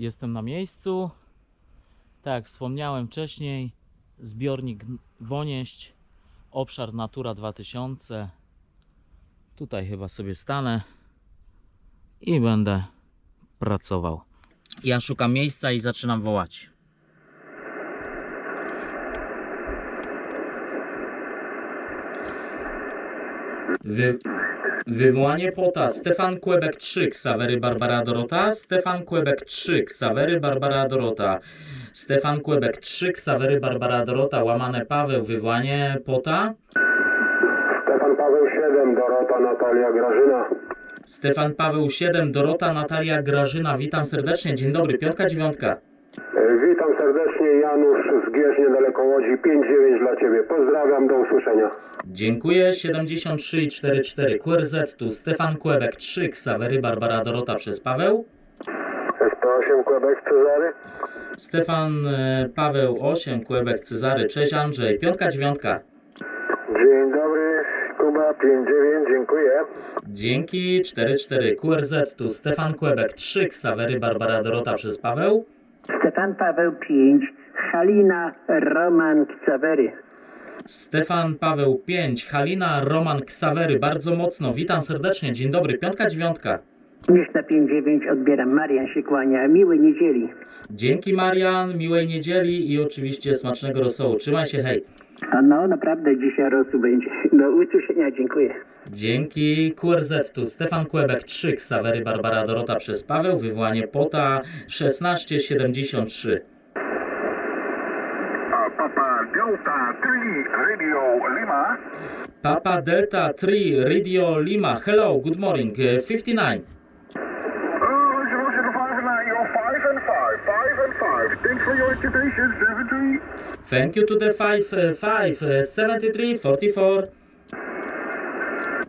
Jestem na miejscu. Tak wspomniałem wcześniej, zbiornik Wonieść, obszar Natura 2000. Tutaj chyba sobie stanę i będę pracował. Ja szukam miejsca i zaczynam wołać. Wy, wywołanie pota. Stefan Kłebek 3, Ksawery Barbara Dorota. Stefan Kłebek 3, Ksawery Barbara Dorota. Stefan Kłebek 3, Ksawery Barbara Dorota. Łamane Paweł, wywołanie pota. Stefan Paweł 7, Dorota Natalia Grażyna. Stefan Paweł 7, Dorota Natalia Grażyna. Witam serdecznie. Dzień dobry. Piątka, dziewiątka. E, Witam serdecznie, Janusz z Gierz, niedaleko Łodzi, 5-9 dla Ciebie. Pozdrawiam, do usłyszenia. Dziękuję. 73 i 44 QRZ. Tu Stefan Kłebek 3, Ksawery Barbara Dorota przez Paweł. SP8 Quebec Cezary. Stefan e, Paweł 8, Kłebek Cezary. Cześć Andrzej. Piątka, dziewiątka. Dzień dobry, Kuba 5-9, dziękuję. Dzięki 44 QRZ. Tu Stefan Kłebek 3, Ksawery Barbara Dorota przez Paweł. Stefan Paweł 5, Halina Roman Ksawery. Stefan Paweł 5, Halina Roman Ksawery. Bardzo mocno. Witam serdecznie. Dzień dobry. Piątka, dziewiątka. Niż na 5-9 odbieram. Marian się kłania. Miłej niedzieli. Dzięki Marian, miłej niedzieli i oczywiście smacznego rosołu. Trzymaj się, hej. A no, naprawdę dzisiaj rosół będzie. Do usłyszenia, dziękuję. Dzięki QRZ tu Stefan Kłebek 3, Ksawery Barbara Dorota przez Paweł, wywołanie pota 1673. Uh, Papa Delta 3 Radio Lima. Papa Delta 3 Radio Lima, hello, good morning, uh, 59. Oh, Roger, Roger, 5 and 9, you're 5 and 5, 5 and 5. Thanks for your invitation, 73. Thank you to the 5, uh, 5, uh, 73, 44.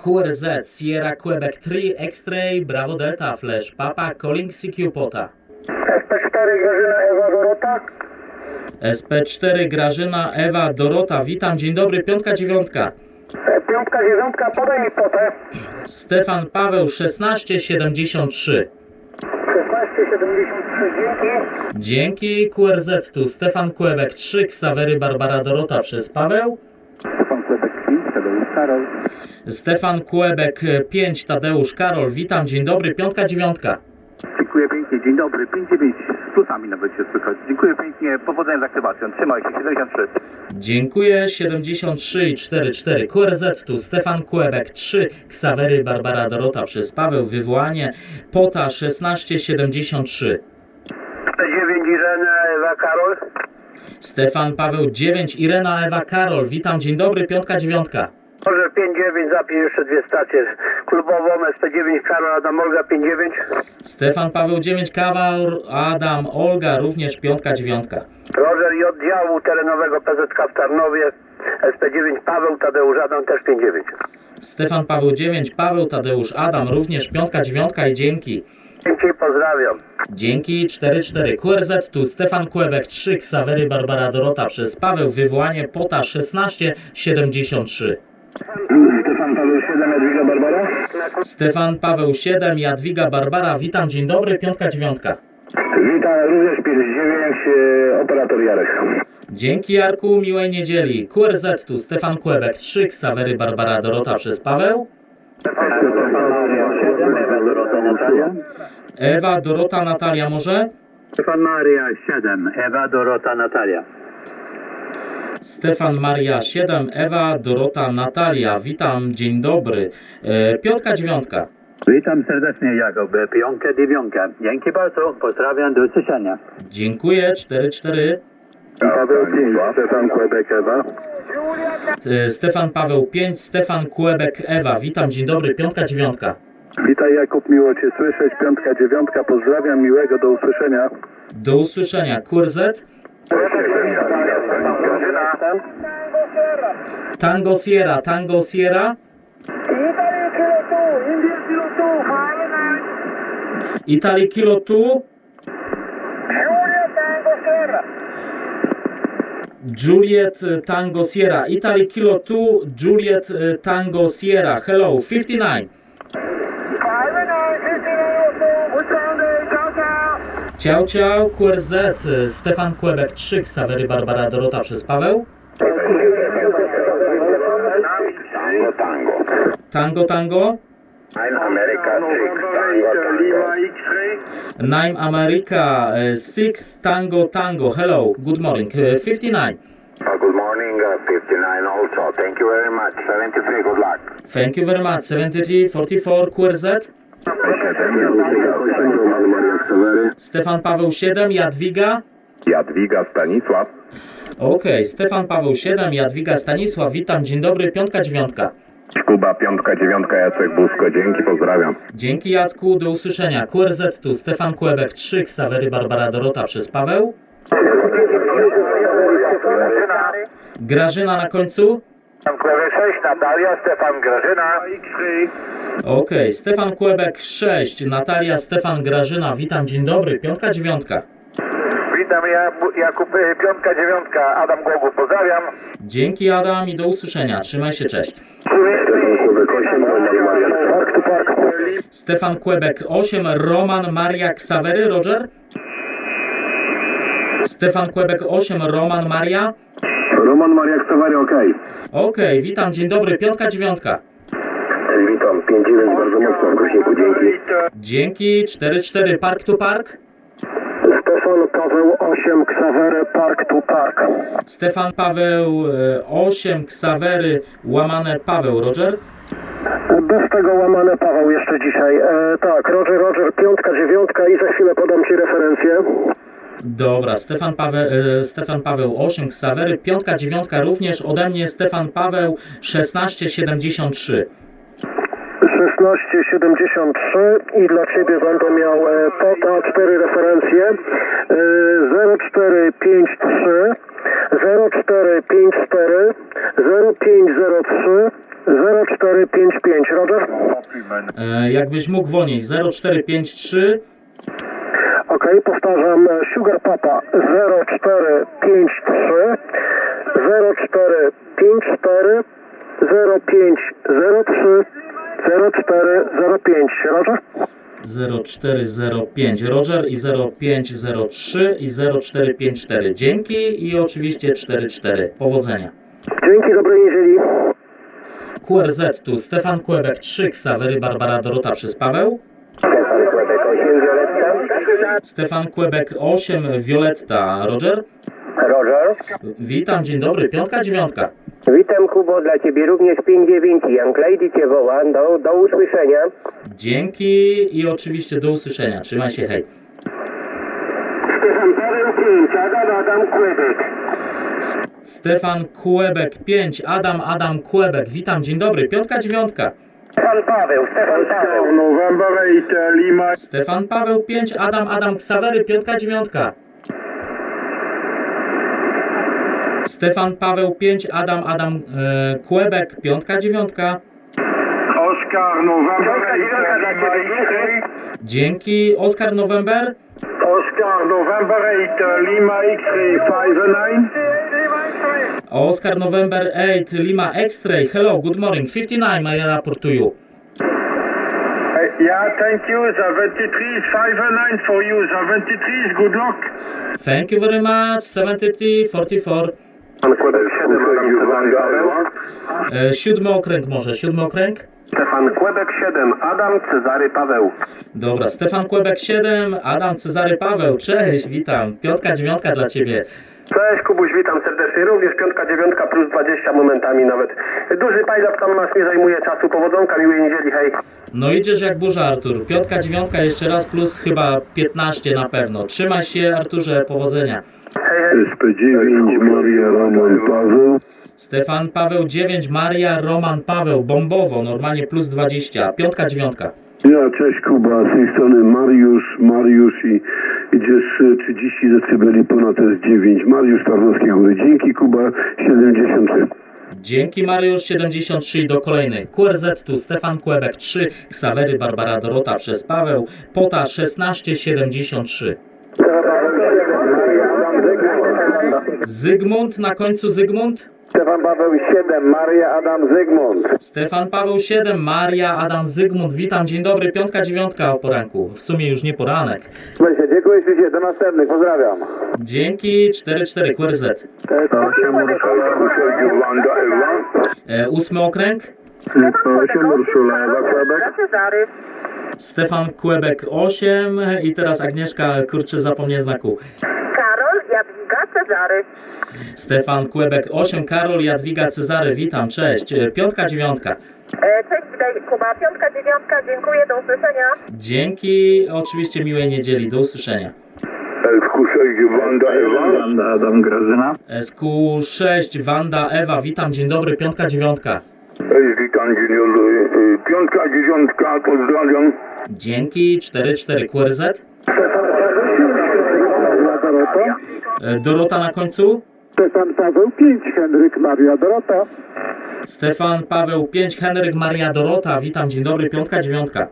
QRZ, Sierra Quebec 3, X-Ray, Bravo Delta, Flash, Papa, Calling CQ Pota. SP4 Grażyna Ewa Dorota. SP4, Grażyna, Ewa, Dorota, witam, dzień dobry, piątka, dziewiątka. Piątka, dziewiątka, podaj mi potę. Stefan Paweł 1673. 1673, dzięki. Dzięki QRZ tu Stefan Kłebek 3, Ksawery Barbara Dorota przez Paweł. Stefan Quebec 5, Tadeusz Karol. Stefan Kłebek 5, Tadeusz Karol, witam, dzień dobry, piątka, dziewiątka. Dziękuję pięknie, dzień dobry, 5-9, z plusami nawet się słychać. Dziękuję pięknie, powodzenia z aktywacją, trzymaj się, 73. Dziękuję 73 i 44 QRZ tu Stefan Kłebek 3, Ksawery Barbara Dorota przez Paweł, wywołanie POTA 1673. 9 Irena Ewa Karol. Stefan Paweł 9, Irena Ewa Karol, witam, dzień dobry, piątka, dziewiątka. Może 5-9, zapisz jeszcze dwie stacje. Klubową SP9 Karol Adam Olga 5-9. Stefan Paweł 9, Kawał, Adam, Olga, również piątka, dziewiątka. Roger i oddziału terenowego PZK w Tarnowie. SP9 Paweł Tadeusz Adam też 5-9. Stefan Paweł 9, Paweł, Tadeusz, Adam, również piątka, dziewiątka i dzięki. Dzięki, pozdrawiam. Dzięki 4-4 QRZ tu Stefan Kłebek 3, Ksawery Barbara Dorota przez Paweł, wywołanie POTA 1673. Stefan Paweł 7, Jadwiga Barbara. Stefan Paweł 7, Jadwiga Barbara, witam, dzień dobry, piątka, dziewiątka. Witam również 5-9, e, operator Jarek. Dzięki Jarku, miłej niedzieli. QRZ tu Stefan Kłebek 3, Ksawery Barbara Dorota przez Paweł. Ewa Dorota Natalia. Ewa, Dorota, Natalia może? Stefan Maria 7, Ewa Dorota Natalia. Stefan Maria 7, Ewa, Dorota, Natalia. Witam, dzień dobry. E, piątka, dziewiątka. Witam serdecznie Jakub, piąkę, dziewiątkę. Dzięki bardzo, pozdrawiam, do usłyszenia. Dziękuję, 4-4. Paweł 5, Stefan Kłebek Ewa. E, Stefan Paweł 5, Stefan Kłebek, Ewa. Witam, dzień dobry, piątka, dziewiątka. Witaj Jakub, miło Cię słyszeć. Piątka, dziewiątka, pozdrawiam, miłego, do usłyszenia. Do usłyszenia. QRZ, Tango Sierra, Tango Sierra, Italy Kilo 2, Juliet e, Tango Sierra, Italy Kilo 2, Juliet e, Tango Sierra. Hello, 59. Ciao, ciao, QRZ, y, Stefan Kłebek 3, Ksawery Barbara Dorota przez Paweł. Tango, tango. Tango, tango. Ein America 6, tango. Nine America, 6 Tango, tango. Hello, good morning. Uh, 59. Uh, good morning, uh, 59 also. Thank you very much. 73, good luck. Thank you very much. 73, 44, QRZ. Stefan Paweł 7, Jadwiga. Jadwiga Stanisław. Okej, Stefan Paweł 7, Jadwiga Stanisław, witam, dzień dobry, piątka, dziewiątka. Kuba, piątka, dziewiątka, Jacek Busko. Dzięki, pozdrawiam. Dzięki Jacku, do usłyszenia. QRZ tu, Stefan Kłebek 3, Ksawery Barbara Dorota przez Paweł. Grażyna na końcu. Kłebek 6, Natalia, Stefan Grażyna. Okej, Stefan Kłebek 6, Natalia, Stefan Grażyna, witam, dzień dobry, piątka, dziewiątka. Witam, ja, Jakub, y, piątka, dziewiątka, Adam Głogu, pozdrawiam. Dzięki Adam i do usłyszenia, trzymaj się, cześć. Stefan Kubek 8, Roman Maria Park to Park. Stefan Kłebek 8, Roman Maria Ksawery, Roger. Stefan Kłebek 8, Roman Maria. Roman Maria Ksawery, ok. Okej, witam, dzień dobry, piątka, dziewiątka. Witam, 5-9, bardzo mocno w dzięki. Dzięki, 4-4, Park to Park. Stefan Paweł 8, Ksawery, Park to Park. Stefan Paweł e, 8, Ksawery, łamane Paweł, Roger. Bez tego łamane Paweł jeszcze dzisiaj. E, tak, Roger, Roger, piątka, dziewiątka i za chwilę podam Ci referencję. Dobra, Stefan Paweł, e, Stefan Paweł 8, Ksawery, piątka, dziewiątka również ode mnie, Stefan Paweł 1673. 1673 i dla Ciebie będę miał e, POTA 4 referencje. E, 0453 0454 0503 0455 Roger? E, jakbyś mógł wolniej, 0453 Ok, powtarzam e, Sugar Papa 0453 0454 0503 0405 Roger? 0405 Roger i 0503 i 0454. Dzięki i oczywiście 44. Powodzenia. Dzięki, dobrej niedzieli. QRZ tu Stefan Kłebek 3, Ksawery Barbara Dorota przez Paweł. Stefan Kłebek 8 Violetka. Stefan Kłebek 8, Violetta Roger. Roger. Witam, dzień dobry, piątka, dziewiątka. Witam Kubo, dla Ciebie również 5-9. Young Lady Cię woła. Do, do usłyszenia. Dzięki i oczywiście do usłyszenia. Trzymaj się, hej. Stefan Paweł 5, Adam Adam Kłebek. Stefan Kłebek 5, Adam, Adam Kłebek. Witam, dzień dobry, piątka, dziewiątka. Stefan Paweł, Stefan Paweł. November 8, Lima. Stefan Paweł 5, Adam, Adam Ksawery, piątka, dziewiątka. Stefan Paweł 5, Adam, Adam e, Kłebek, piątka, dziewiątka. Oscar, November 8, Lima X-ray. Dzięki, Oskar November. Oscar, November 8, Lima X-ray 59. Oscar November 8, Lima X-ray. Hello, good morning. 59, my report to you. Yeah, thank you. The 23 is 59 for you. The 23 is good luck. Thank you very much. 73, 44. Stefan Kłebek 7, Adam Paweł. E, siódmy okręg może, siódmy okręg? Stefan Kłebek 7, Adam Cezary Paweł. Dobra, Stefan Kłebek 7, Adam Cezary Paweł, cześć, witam. Piątka, dziewiątka dla Ciebie. Cześć Kubuś, witam serdecznie. Również piątka, dziewiątka plus 20 momentami nawet. Duży pajlap tam masz, nie zajmuje czasu. Powodzonka, miłej niedzieli, hej. No idziesz jak burza, Artur. Piątka, dziewiątka jeszcze raz plus chyba 15 na pewno. Trzymaj się, Arturze, powodzenia. Hej, hej. SP9 Maria Roman Paweł. Stefan Paweł 9, Maria, Roman Paweł, bombowo, normalnie plus 20. Piątka, dziewiątka. Ja, cześć Kuba, z tej strony Mariusz, Mariusz i idziesz e, 30 decybeli ponad S9. Mariusz Tarnowskiej Góry. Dzięki Kuba, 73. Dzięki Mariusz 73 i do kolejnej. QRZ tu Stefan Kłebek 3, Ksawery Barbara Dorota przez Paweł, Pota 1673. Zygmunt, na końcu Zygmunt? Stefan Paweł 7, Maria Adam Zygmunt. Stefan Paweł 7, Maria, Adam Zygmunt, witam, dzień dobry, piątka, dziewiątka o poranku, w sumie już nie poranek. Dziękuję ślicznie, do następnych, pozdrawiam. Dzięki, 4-4, QRZ. 8 Urszula, Wanda Ewa. E, ósmy okręg, 8 Urszula Ewa. Stefan Kłebek 8 i teraz Agnieszka, kurczę, zapomniałem znaku. Cezary. Stefan Kłebek 8, Karol, Jadwiga, Cezary, witam, cześć. E, Piątka, dziewiątka. E, cześć, witaj Kuba. Piątka, dziewiątka, dziękuję, do usłyszenia. Dzięki, oczywiście miłej niedzieli, do usłyszenia. SQ6 Wanda Ewa. Wanda Adam Grażyna. SQ6, Wanda, Ewa, witam, dzień dobry, piątka, dziewiątka. Witam dzień dobry. Y, Piątka, dziewiątka, pozdrawiam. Dzięki, 4-4, QRZ. E, Dorota na końcu. Stefan Paweł 5, Henryk Maria Dorota. Stefan Paweł 5, Henryk Maria Dorota, witam, dzień dobry, piątka, dziewiątka.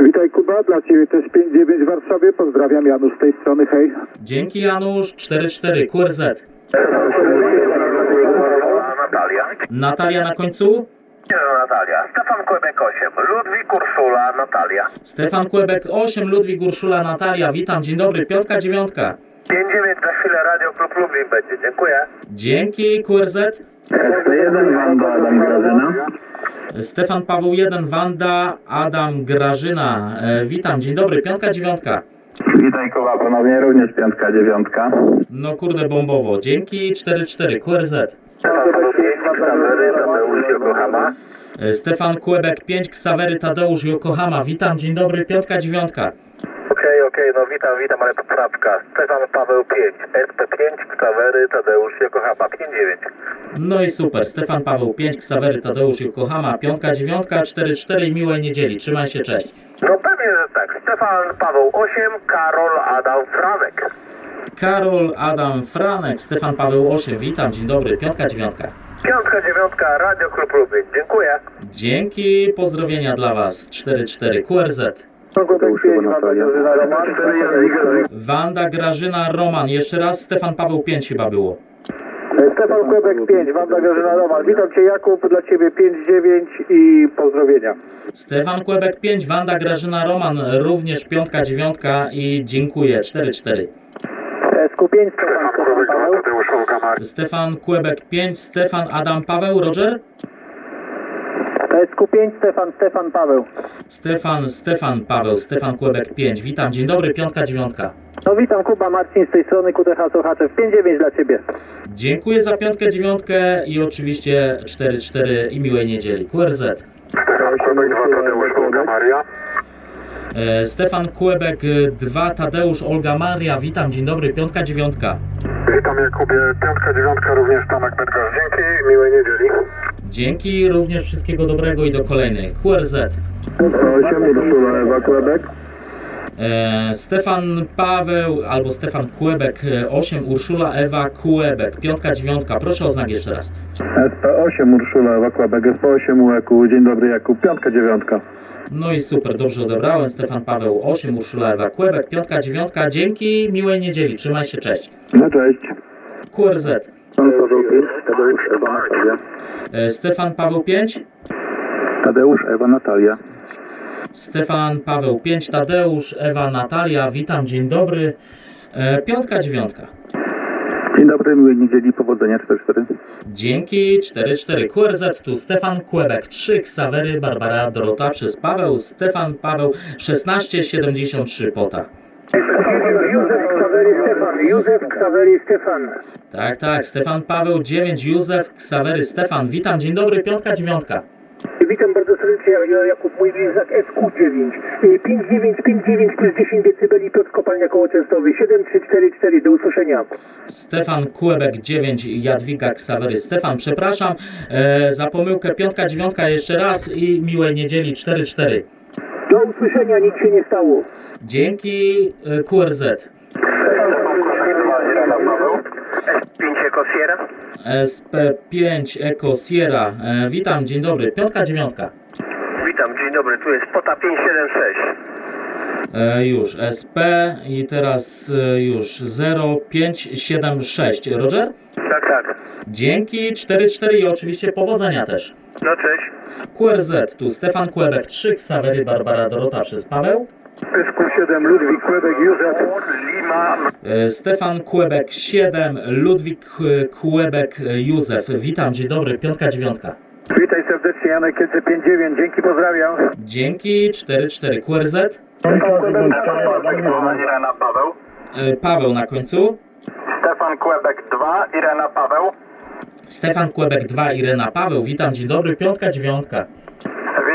Witaj Kuba, dla Ciebie też 5-9 w Warszawie. Pozdrawiam Janusz z tej strony, hej. Dzięki Janusz, 4-4, QRZ. Natalia. Natalia na końcu. Nie, Natalia. Stefan Kłebek 8. Ludwik, Urszula, Natalia. Stefan Kłebek 8, Ludwik Urszula, Natalia, witam, dzień dobry, piątka, dziewiątka. 5-9 za chwilę Radio Klub Lublin będzie. Dziękuję. Dzięki QRZ. ST1 Wanda Adam Grażyna. Stefan Paweł 1, Wanda, Adam, Grażyna, e, witam, dzień dobry, piątka, dziewiątka. Witaj Kuba, ponownie również piątka, dziewiątka. No kurde, bombowo, dzięki, 4-4, QRZ. Stefan Paweł 5, Ksawery, Tadeusz, Yokohama. E, Stefan Kłebek 5, Ksawery Tadeusz Yokohama, witam, dzień dobry, piątka, dziewiątka. Okej, okej, no witam, witam, ale poprawka. Stefan Paweł 5, SP5, Ksawery, Tadeusz, Yokohama. 5-9. No i super, Stefan Paweł 5, Ksawery Tadeusz Yokohama, piątka, dziewiątka, 4-4 i miłej niedzieli, trzymaj się, cześć. No pewnie, że tak. Stefan Paweł 8, Karol Adam Franek. Karol, Adam, Franek, Stefan Paweł 8, witam, dzień dobry, piątka, dziewiątka. Piątka, dziewiątka, Radio Klub Lublin. Dziękuję. Dzięki, pozdrowienia dla Was, 4-4, QRZ. Wanda, Grażyna, Roman, jeszcze raz Stefan Paweł 5 chyba było. Stefan Kłebek 5, Wanda Grażyna Roman. Witam Cię Jakub, dla Ciebie 5-9 i pozdrowienia. Stefan Kłebek 5, Wanda, Grażyna, Roman, również piątka, dziewiątka i dziękuję, 4-4. SQ5, Stefan Paweł. Olgamar. Stefan Kłebek 5, Stefan, Adam, Paweł, Roger? SQ5, Stefan Stefan Paweł. Stefan, Stefan, Paweł, Stefan Kłebek 5, witam, dzień dobry, piątka, dziewiątka. No witam, Kuba Marcin z tej strony QTH Sochaczew. 5-9 dla Ciebie. Dziękuję za piątkę, dziewiątkę i oczywiście 4-4 i miłej niedzieli. QRZ. Stefan Kłebek 2, Tadeusz Olgamaria. E, Stefan Kłebek 2, Tadeusz, Olga Maria, witam, dzień dobry, piątka, dziewiątka. Witam Jakubie. Piątka, dziewiątka, również Tomek Bedgar. Dzięki, miłej niedzieli. Dzięki, również wszystkiego dobrego i do kolejnych. QRZ. 8 Urszula Ewa. E, Stefan Paweł albo Stefan Kłebek 8, Urszula Ewa Kłebek, piątka, dziewiątka. Proszę o znak jeszcze raz. SP8 Urszula Ewa Quebec. SP8 UEQ. Dzień dobry Jakub. Piątka, dziewiątka. No i super, dobrze odebrałem. Stefan Paweł 8, Urszula Ewa Kłebek, piątka, dziewiątka. Dzięki, miłej niedzieli. Trzymaj się, cześć. No cześć. QRZ. Pan Paweł 5, Tadeusz Ewa Natalia. E, Stefan Paweł 5, Tadeusz Ewa Natalia. Stefan Paweł 5, Tadeusz, Ewa Natalia. Witam, dzień dobry. E, Piątka, dziewiątka. Dzień dobry, miłej niedzieli, powodzenia 4-4. Dzięki 4-4 QRZ tu Stefan Kłebek 3 Ksawery Barbara Dorota przez Paweł Stefan Paweł 1673 Pota. Józef Ksawery Stefan. Tak, tak, Stefan Paweł 9 Józef Ksawery Stefan. Witam, dzień dobry, piątka, dziewiątka. Witam bardzo serdecznie, ja Jakub, mój znak SQ9. 59, 59 plus 10 dB, Piotr Kopalnia koło Częstowy. 7344, do usłyszenia. Stefan Kłebek 9 Jadwiga Ksawery Stefan. Przepraszam e, za pomyłkę piątka, dziewiątka jeszcze raz i miłej niedzieli 4-4. Do usłyszenia, nic się nie stało. Dzięki e, QRZ. 5 Eko Sierra. SP5 Eco Sierra. E, witam, dzień dobry, piątka, dziewiątka. Witam, dzień dobry, tu jest Pota 576. E, już SP i teraz e, już 0576. Roger? Tak, tak. Dzięki 44 i oczywiście powodzenia też. No cześć. QRZ tu Stefan Kłebek 3, Ksawery Barbara Dorota przez Paweł. SQ7 Ludwik Quebec Józef. E, Stefan Kłebek 7, Ludwik Kłebek e, Józef. Witam, dzień dobry, piątka, dziewiątka. Witaj serdecznie Janek Kiedzy 59, dzięki, pozdrawiam. Dzięki 44 QRZ. Irena Paweł. Paweł na końcu. Stefan Kłebek 2, Irena Paweł. Stefan Kłebek 2, Irena Paweł. Witam, dzień dobry, piątka, dziewiątka.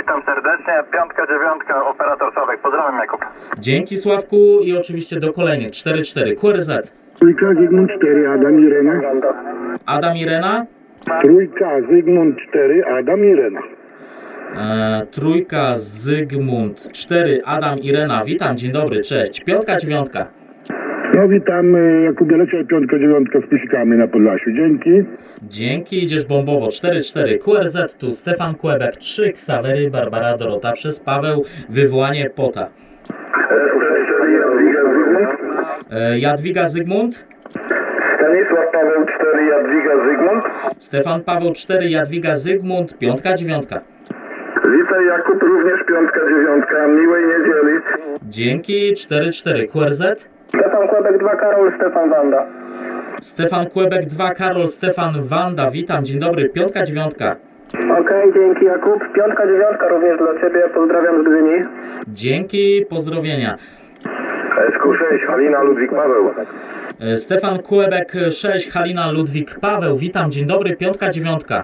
Witam serdecznie. Piątka, dziewiątka, operator Sławek. Pozdrawiam Jakub. Dzięki Sławku i oczywiście do kolejnych 4-4 QRZ. Trójka Zygmunt 4, Adam Irena. Adam Irena. Trójka Zygmunt 4, Adam Irena. E, trójka Zygmunt 4, Adam Irena. Witam, dzień dobry, cześć. Piątka, dziewiątka. No witam, e, Jakubie leciał piątka, dziewiątka z pusikami na Podlasiu. Dzięki. Dzięki, idziesz bombowo 4-4 QRZ, tu Stefan Kłebek 3, Ksawery, Barbara Dorota przez Paweł, wywołanie pota. E, Jadwiga Zygmunt, Stanisław Paweł 4, Jadwiga Zygmunt. Stefan Paweł 4, Jadwiga Zygmunt, piątka, dziewiątka. Witaj Jakub, również piątka, dziewiątka, miłej niedzieli. Dzięki 4-4 QRZ, Stefan Kłebek 2, Karol, Stefan Wanda. Stefan Kłebek 2, Karol, Stefan Wanda, witam, dzień dobry, piątka, dziewiątka. Okej, dzięki Jakub. Piątka, dziewiątka również dla Ciebie, pozdrawiam z Gdyni. Dzięki, pozdrowienia. SQ6, Halina, Ludwik, Paweł. E, Stefan Kłebek 6, Halina Ludwik Paweł, witam, dzień dobry, piątka, dziewiątka.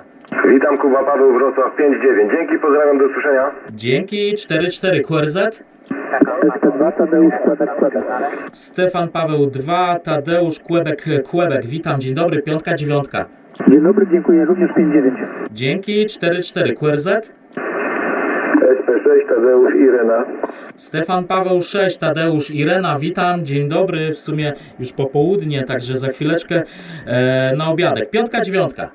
Witam Kuba, Paweł, Wrocław 5-9. Dzięki, pozdrawiam, do usłyszenia. Dzięki 4-4 QRZ. SP2, Tadeusz, Kłebek, Kłebek. Stefan Paweł 2, Tadeusz Kłebek Kłebek. Witam, dzień dobry, piątka, dziewiątka. Dzień dobry, dziękuję, również 5-9. Dzięki 4-4 QRZ. SP6, Tadeusz, Irena. Stefan Paweł 6, Tadeusz Irena. Witam, dzień dobry. W sumie już popołudnie, także za chwileczkę e, na obiadek. Piątka, dziewiątka.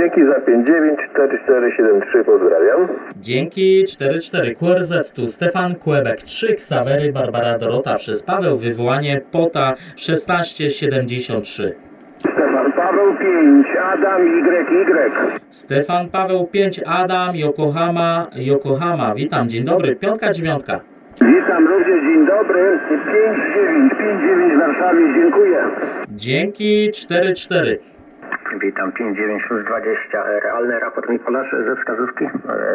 Dzięki za 5-9, 4-4-7-3, pozdrawiam. Dzięki 4-4 QRZ. Tu Stefan Kłebek 3, Ksawery Barbara Dorota przez Paweł. Wywołanie POTA 1673. Stefan Paweł 5, Adam YY. Stefan Paweł 5, Adam, Yokohama, Yokohama. Witam, dzień dobry. Piątka, dziewiątka. Witam również, dzień dobry. 5-9, 5-9 w Warszawie, dziękuję. Dzięki 4-4. Witam 59 plus 20. Realny raport Mikołasz ze wskazówki.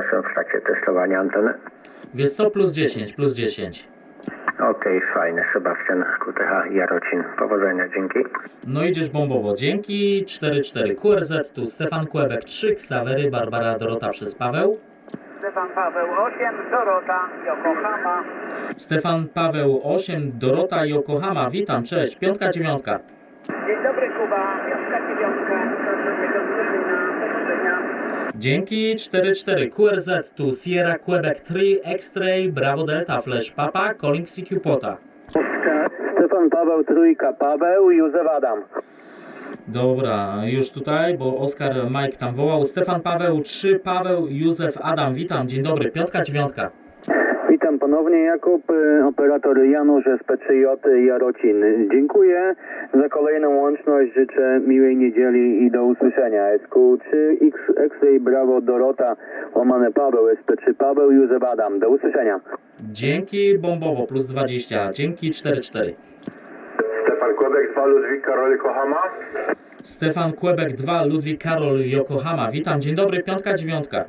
Jestem w trakcie testowania anteny. Wiesz co, plus 10, plus 10. Okej, fajnie. Sebastian QTH Jarocin. Powodzenia, dzięki. No idziesz bombowo. Dzięki 4-4. QRZ tu Stefan Kłebek 3, Ksawery, Barbara Dorota przez Paweł. Stefan Paweł 8, Dorota, Yokohama. Stefan Paweł 8, Dorota Yokohama. Witam, cześć. Piątka, dziewiątka. Dzień dobry Kuba, piątka, dziewiątka. Dzięki 4-4. QRZ tu Sierra Quebec 3, X-Ray, Bravo Delta, Flash Papa, Calling CQ Pota. Stefan Paweł, trójka, Paweł, Józef Adam. Dobra, już tutaj, bo Oskar Mike tam wołał. Stefan Paweł 3, Paweł, Józef, Adam. Witam, dzień dobry. Piątka, dziewiątka. Ponownie Jakub, y, operator Janusz SP3J Jarocin. Dziękuję za kolejną łączność, życzę miłej niedzieli i do usłyszenia. SQ3 X, X-Ray Bravo Dorota, łamane Paweł, SP3 Paweł, Józef Adam. Do usłyszenia. Dzięki bombowo, plus 20. Dzięki 4-4. Stefan Kłebek, 2 Ludwik, Karoli Kochama. Stefan Kłebek 2, Ludwik Karol Yokohama. Witam, dzień dobry. Piątka, dziewiątka.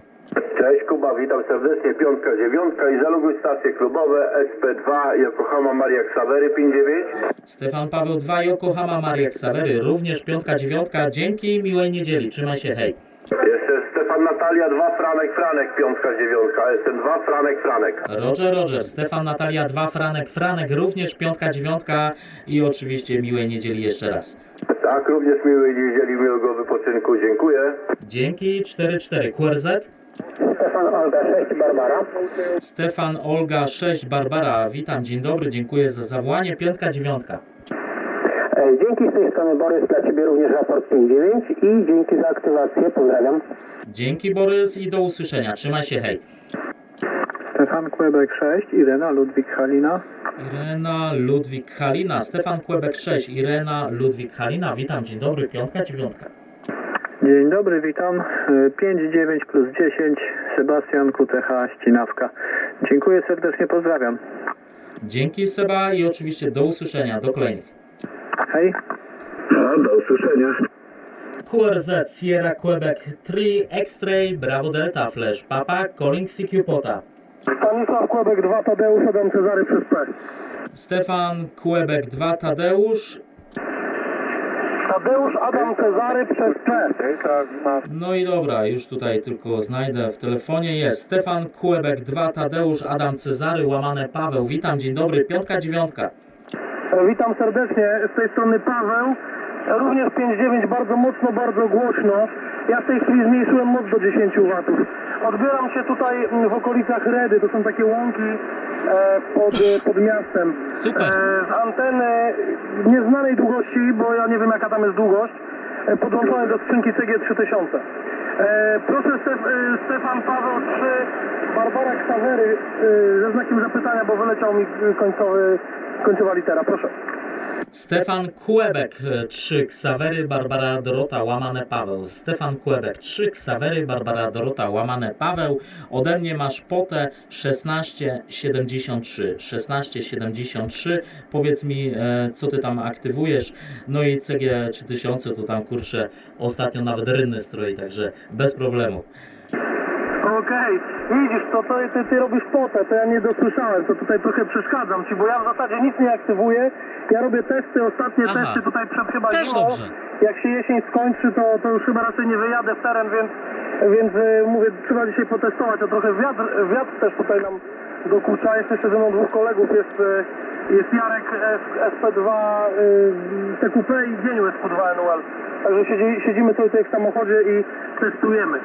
Cześć Kuba, witam serdecznie. Piątka, dziewiątka i zalubuj stacje klubowe SP2 Yokohama Maria Ksawery 59. Stefan Paweł 2, Yokohama, Maria Ksawery. Również piątka, dziewiątka. Dzięki, miłej niedzieli. Trzymaj się, hej. Jestem Stefan Natalia 2 Franek Franek, piątka, dziewiątka. Jestem 2 Franek Franek. Roger, Roger, Stefan, Natalia 2, Franek, Franek, również piątka, dziewiątka i oczywiście miłej niedzieli jeszcze raz. Tak, również miłej niedzieli, miłego wypoczynku. Dziękuję. Dzięki 4-4. QRZ. Stefan Olga 6 Barbara. Stefan, Olga 6, Barbara. Witam, dzień dobry, dziękuję za zawołanie. Piątka, dziewiątka. E, Dzięki z tej strony Borys, dla Ciebie również raport 59 i dzięki za aktywację. Pozdrawiam. Dzięki Borys i do usłyszenia. Trzymaj się, hej. Stefan Quebec 6, Irena Ludwik Halina. Irena Ludwik Halina, Stefan Kłebek 6, Irena Ludwik Halina, witam, dzień dobry, piątka, dziewiątka. Dzień dobry, witam. 5-9 plus 10, Sebastian QTH Ścinawka. Dziękuję serdecznie, pozdrawiam. Dzięki Seba i oczywiście do usłyszenia, do kolejnych. Hej. No, do usłyszenia. QRZ Sierra Quebec 3 X-Ray Bravo Delta Flash Papa Calling CQ Pota Stanisław Quebec 2, Tadeusz Adam Cezary przez P. Stefan Quebec 2 Tadeusz Tadeusz Adam Cezary przez P. No i dobra, już tutaj tylko znajdę w telefonie jest Stefan Quebec 2 Tadeusz Adam Cezary łamane Paweł Witam, dzień dobry, piątka, dziewiątka Witam serdecznie, z tej strony Paweł. Również 5.9 bardzo mocno, bardzo głośno. Ja w tej chwili zmniejszyłem moc do 10 watów. Odbieram się tutaj mm, w okolicach Redy, to są takie łąki e, pod, pod miastem. Super. E, z anteny nieznanej długości, bo ja nie wiem jaka tam jest długość, e, podłączone do skrzynki CG3000. E, proszę Stef, e, Stefan Paweł 3, Barbara Ksawery e, ze znakiem zapytania, bo wyleciał mi e, końcowy, końcowa litera. Proszę. Stefan Quebec 3 Ksawery Barbara Dorota łamane Paweł. Stefan Quebec 3 Ksawery Barbara Dorota łamane Paweł. Ode mnie masz potę 1673 1673 powiedz mi e, co ty tam aktywujesz? No i CG 3000 to tam kurczę ostatnio nawet rynny stroi także bez problemu. Okej, widzisz, to, to ty, ty robisz potę, to ja nie dosłyszałem, to tutaj trochę przeszkadzam ci, bo ja w zasadzie nic nie aktywuję, ja robię testy, ostatnie Aha. testy tutaj przed chyba Też zimą. dobrze. Jak się jesień skończy, to, to już chyba raczej nie wyjadę w teren, więc, więc e, mówię, trzeba dzisiaj potestować, a trochę wiatr, wiatr też tutaj nam dokucza, jest jeszcze ze mną dwóch kolegów, jest, e, jest Jarek S- SP2 e, TQP i Dzieniu SP2 NUL. Także siedzi, siedzimy sobie tutaj w samochodzie i testujemy.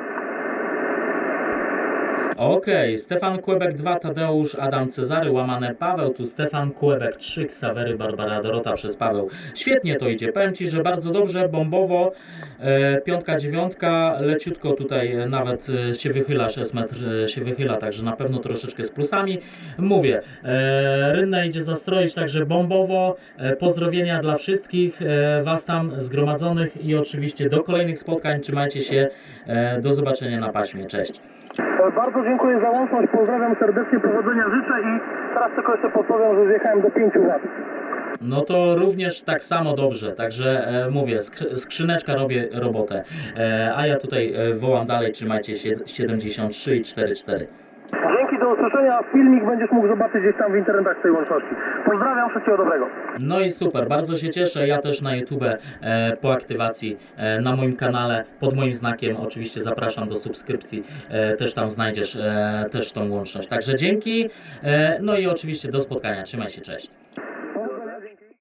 Okej, Stefan Kłebek 2, Tadeusz, Adam Cezary, łamane Paweł, tu Stefan Kłebek 3, Ksawery, Barbara Dorota przez Paweł. Świetnie to idzie, powiem Ci, że bardzo dobrze, bombowo, e, piątka, dziewiątka, leciutko tutaj nawet e, się wychylasz, S-metr e, się wychyla, także na pewno troszeczkę z plusami. Mówię, e, Rynna idzie zastroić, także bombowo, e, pozdrowienia dla wszystkich e, Was tam zgromadzonych i oczywiście do kolejnych spotkań, trzymajcie się, e, do zobaczenia na paśmie, cześć. E, Bardzo dziękuję za łączność, pozdrawiam serdecznie, powodzenia życzę i teraz tylko jeszcze podpowiem, że zjechałem do 5 lat. No to również tak samo dobrze, także e, mówię, skrzy- skrzyneczka robię robotę, e, a ja tutaj e, wołam dalej, trzymajcie się 73 i 44. Dzięki, do usłyszenia, filmik będziesz mógł zobaczyć gdzieś tam w internetach tej łączności. Pozdrawiam, wszystkiego dobrego. No i super, bardzo się cieszę, ja też na YouTube e, po aktywacji e, na moim kanale, pod moim znakiem oczywiście zapraszam do subskrypcji, e, też tam znajdziesz e, też tą łączność, także dzięki, e, no i oczywiście do spotkania, trzymaj się, cześć.